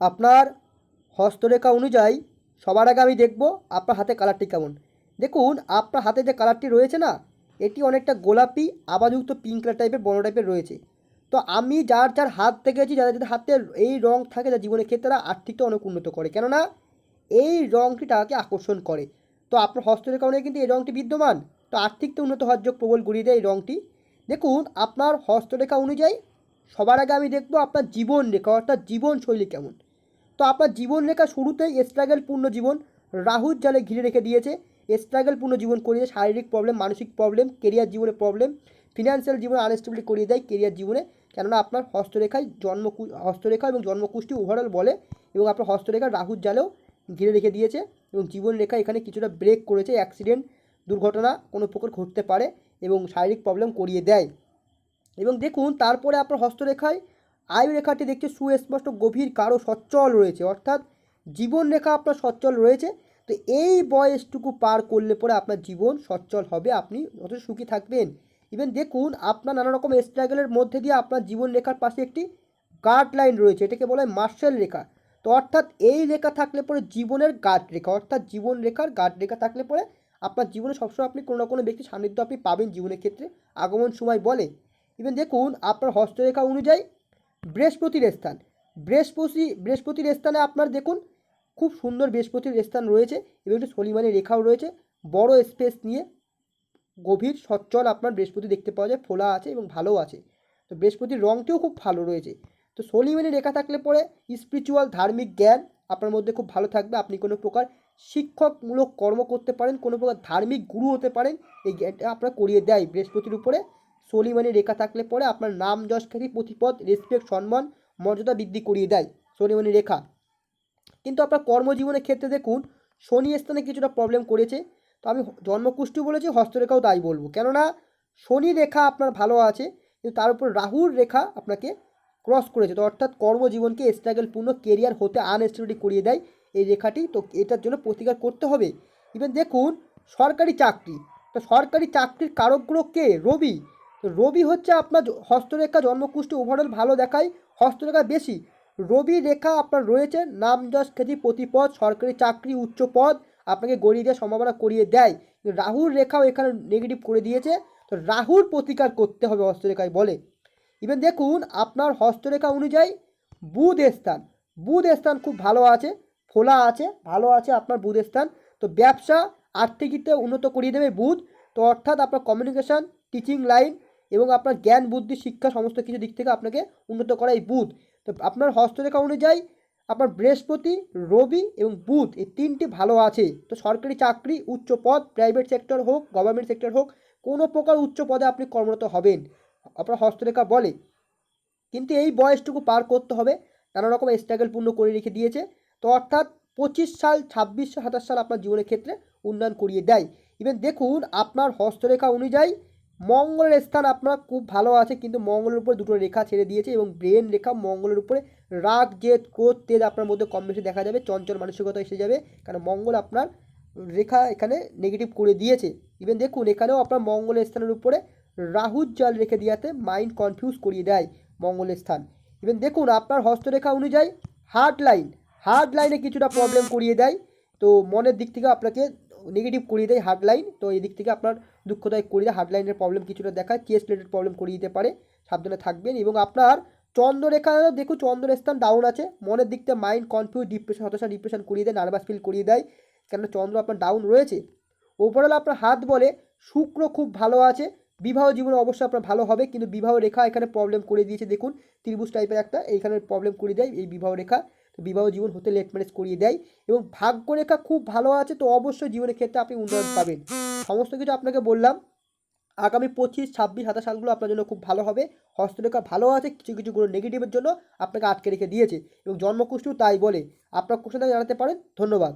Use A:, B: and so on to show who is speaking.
A: আপনার হস্তরেখা অনুযায়ী সবার আগে আমি দেখব আপনার হাতে কালারটি কেমন। দেখুন, আপনার হাতে যে কালারটি রয়েছে না, এটি অনেকটা গোলাপি, আবাযুক্ত পিঙ্ক কালার টাইপের বড় টাইপের রয়েছে। তো আমি যার যার হাত দেখেছি যাদের যাদের হাতে এই রং থাকে তার জীবনের ক্ষেত্রে তারা আর্থিকটা অনেক উন্নত করে। কেননা এই রঙটি তাকে আকর্ষণ করে। তো আপনার হস্তরেখা অনুযায়ী কিন্তু এই রঙটি বিদ্যমান। তো আর্থিকটা উন্নত হওয়ার যোগ প্রবল গড়িয়ে দেয় এই রঙটি দেখুন, আপনার হস্তরেখা অনুযায়ী সবার আগে আমি দেখব আপনার জীবন রেখা, অর্থাৎ জীবনশৈলী কেমন। তো আপনার জীবন রেখা শুরুতেই স্ট্রাগলপূর্ণ জীবন। রাহুর জালে ঘিরে রেখে দিয়েছে। স্ট্রাগলপূর্ণ জীবন করিয়ে শারীরিক প্রবলেম মানসিক প্রবলেম কেরিয়ার জীবনে প্রবলেম ফিনান্সিয়াল জীবনে আনস্টেবিলিটি করিয়ে দেয় কেরিয়ার জীবনে। কেননা আপনার হস্তরেখায় জন্ম হস্তরেখা এবং জন্মকুষ্টি ওভারঅল বলে এবং আপনার হস্তরেখা রাহুর জালেও ঘিরে রেখে দিয়েছে এবং জীবন রেখা এখানে কিছুটা ব্রেক করেছে অ্যাক্সিডেন্ট দুর্ঘটনা কোনো প্রকার ঘটতে পারে এবং শারীরিক প্রবলেম করিয়ে দেয়। এবং দেখুন, তারপরে আপনার হস্তরেখায় আয়ু রেখাটি দেখছে সুস্পষ্ট, গভীর কারও সচ্ছল রয়েছে। অর্থাৎ জীবন রেখা আপনার সচ্ছল রয়েছে। তো এই বয়সটুকু পার করলে পরে আপনার জীবন সচ্ছল হবে, আপনি যথেষ্ট সুখী থাকবেন। ইভেন দেখুন, আপনার নানা রকম স্ট্রাগলের মধ্যে দিয়ে আপনার জীবন রেখার পাশে একটি গার্ড লাইন রয়েছে, এটাকে বলা হয় মার্শাল রেখা। তো অর্থাৎ এই রেখা থাকলে পরে জীবনের গার্ড রেখা, অর্থাৎ জীবন রেখার গার্ড রেখা থাকলে পরে আপনার জীবনে সবসময় আপনি কোনো না কোনো ব্যক্তির সান্নিধ্য আপনি পাবেন জীবনের ক্ষেত্রে, আগমন সময় বলে। ইভেন দেখুন, আপনার হস্তরেখা অনুযায়ী বৃহস্পতির স্থান। বৃহস্পতি, বৃহস্পতির স্থানে আপনার দেখুন, খুব সুন্দর বৃহস্পতির স্থান রয়েছে এবং একটি সলিমানি রেখাও রয়েছে। বড় স্পেস নিয়ে গভীর, সচ্ছল আপনার বৃহস্পতি দেখতে পাওয়া যায়। ফোলা আছে এবং ভালো আছে। তো বৃহস্পতির রঙটিও খুব ভালো রয়েছে। তো সলিমানি রেখা থাকলে পরে স্পিরিচুয়াল ধার্মিক জ্ঞান আপনার মধ্যে খুব ভালো থাকবে। আপনি কোনো প্রকার শিক্ষকমূলক কর্ম করতে পারেন, কোনো প্রকার ধার্মিক গুরু হতে পারেন। এই জ্ঞানটা আপনার করিয়ে দেয় বৃহস্পতির উপরে। সলিমানি রেখা থাকলে পরে আপনার নাম, যশ, খ্যাতি প্রতিপদ রেসপেক্ট সম্মান, মর্যাদা বৃদ্ধি করিয়ে দেয় সলিমানি রেখা। কিন্তু আপনার কর্মজীবনের ক্ষেত্রে দেখুন, শনি স্থানে কিছুটা প্রবলেম করেছে। তো আমি জন্মকুষ্টি বলেছি, হস্তরেখাও তাই বলব। কেননা, শনি রেখা আপনার ভালো আছে, কিন্তু তার উপর রাহুর রেখা আপনাকে ক্রস করেছে। তো অর্থাৎ কর্মজীবনকে স্ট্রাগলপূর্ণ কেরিয়ার হতে আনস্টেবিলিটি করিয়ে দেয় এই রেখাটি। তো এটার জন্য প্রতিকার করতে হবে। ইভেন দেখুন, সরকারি চাকরি। তো সরকারি চাকরির কারকগুলো কে? রবি। তো রবি হচ্ছে আপনার হস্তরেখা জন্মকুষ্ঠ ওভারঅল ভালো দেখায়, হস্তরেখা বেশি। রবি রেখা আপনার রয়েছে, নাম যশ খ্যাতি প্রতিপদ, সরকারি চাকরি উচ্চ পদ, আপনাকে গড়িয়ে দেওয়ার সম্ভাবনা করিয়ে দেয়। রাহুর রেখাও এখানে নেগেটিভ করে দিয়েছে, তো রাহুর প্রতিকার করতে হবে হস্তরেখায় বলে। ইভেন দেখুন, আপনার হস্তরেখা অনুযায়ী বুধ স্থান বুধ স্থান খুব ভালো আছে, ফোলা আছে, ভালো আছে আপনার বুধ স্থান, তো ব্যবসা আর্থিকীতে উন্নত করিয়ে দেবে বুধ। তো অর্থাৎ আপনার কমিউনিকেশন টিচিং লাইন এবং আপনার জ্ঞান, বুদ্ধি, শিক্ষা সমস্ত কিছু দিক থেকে আপনাকে উন্নত করা এই বুধ। তো আপনার হস্তরেখা অনুযায়ী আপনার বৃহস্পতি, রবি এবং বুধ এই তিনটি ভালো আছে। তো সরকারি চাকরি, উচ্চ পদ প্রাইভেট সেক্টর হোক গভর্নমেন্ট সেক্টর হোক, কোনো প্রকার উচ্চ পদে আপনি কর্মরত হবেন, আপনার হস্তরেখা বলে। কিন্তু এই বয়সটুকু পার করতে হবে, নানা রকম স্ট্রাগল পূর্ণ করে রেখে দিয়েছে। তো অর্থাৎ পঁচিশ সাল, ছাব্বিশ সাতাশ সাল আপনার জীবনের ক্ষেত্রে উন্নয়ন করিয়ে দেয়। ইভেন দেখুন, আপনার হস্তরেখা অনুযায়ী মঙ্গলের স্থান আপনার খুব ভালো আছে, কিন্তু মঙ্গলের উপরে দুটো রেখা ছেড়ে দিয়েছে এবং ব্রেন রেখা মঙ্গলের উপরে রাগ, জেদ, ক্রোধ, তেজ আপনার মধ্যে কম বেশি দেখা যাবে, চঞ্চল মানসিকতা এসে যাবে, কারণ মঙ্গল আপনার রেখা এখানে নেগেটিভ করে দিয়েছে। ইভেন দেখুন, এখানেও আপনার মঙ্গলের স্থানের উপরে রাহুর জল রেখে দিয়াতে মাইন্ড কনফিউজ করিয়ে দেয় মঙ্গলের স্থান। ইভেন দেখুন, আপনার হস্তরেখা অনুযায়ী হার্ট লাইন হার্ট লাইনে কিছুটা প্রবলেম করিয়ে দেয়। তো মনের দিক থেকে আপনাকে নেগেটিভ করিয়ে দেয় হার্ট লাইন তো এদিক থেকে আপনার দুঃখদায়ক করিয়ে দেয়। হার্ট লাইনের প্রবলেম কিছুটা দেখায় চেস্ট রিলেটেড প্রবলেম করিয়ে দিতে পারে, সাবধানে থাকবেন। এবং আপনার চন্দ্ররেখা, দেখুন চন্দ্রের স্থান ডাউন আছে। মনের দিক থেকে মাইন্ড কনফিউজ ডিপ্রেশন হতাশা ডিপ্রেশন করিয়ে দেয় নার্ভাস ফিল করিয়ে দেয়। কেননা চন্দ্র আপনার ডাউন রয়েছে। ওভারঅল আপনার হাত বলে শুক্র খুব ভালো আছে। বিবাহ জীবনে অবশ্যই আপনার ভালো হবে, কিন্তু বিবাহ রেখা এখানে প্রবলেম করে দিয়েছে। দেখুন, ত্রিভুজ টাইপের একটা, এইখানে প্রবলেম করে দেয় এই বিবাহ রেখা। বিবাহ জীবন হতে লেট ম্যারেজ করিয়ে দেয় এবং ভাগ্যরেখা খুব ভালো আছে, তো অবশ্যই জীবনের ক্ষেত্রে আপনি উন্নয়ন পাবেন। সমস্ত কিছু আপনাকে বললাম। আগামী পঁচিশ, ছাব্বিশ, সাতাশ সালগুলো আপনার জন্য খুব ভালো হবে। হস্তরেখা ভালো আছে, কিছু কিছু নেগেটিভের জন্য আপনাকে আটকে রেখে দিয়েছে এবং জন্মকুষ্ঠ তাই বলে। আপনার কোশ্চেনটা জানাতে পারেন, ধন্যবাদ।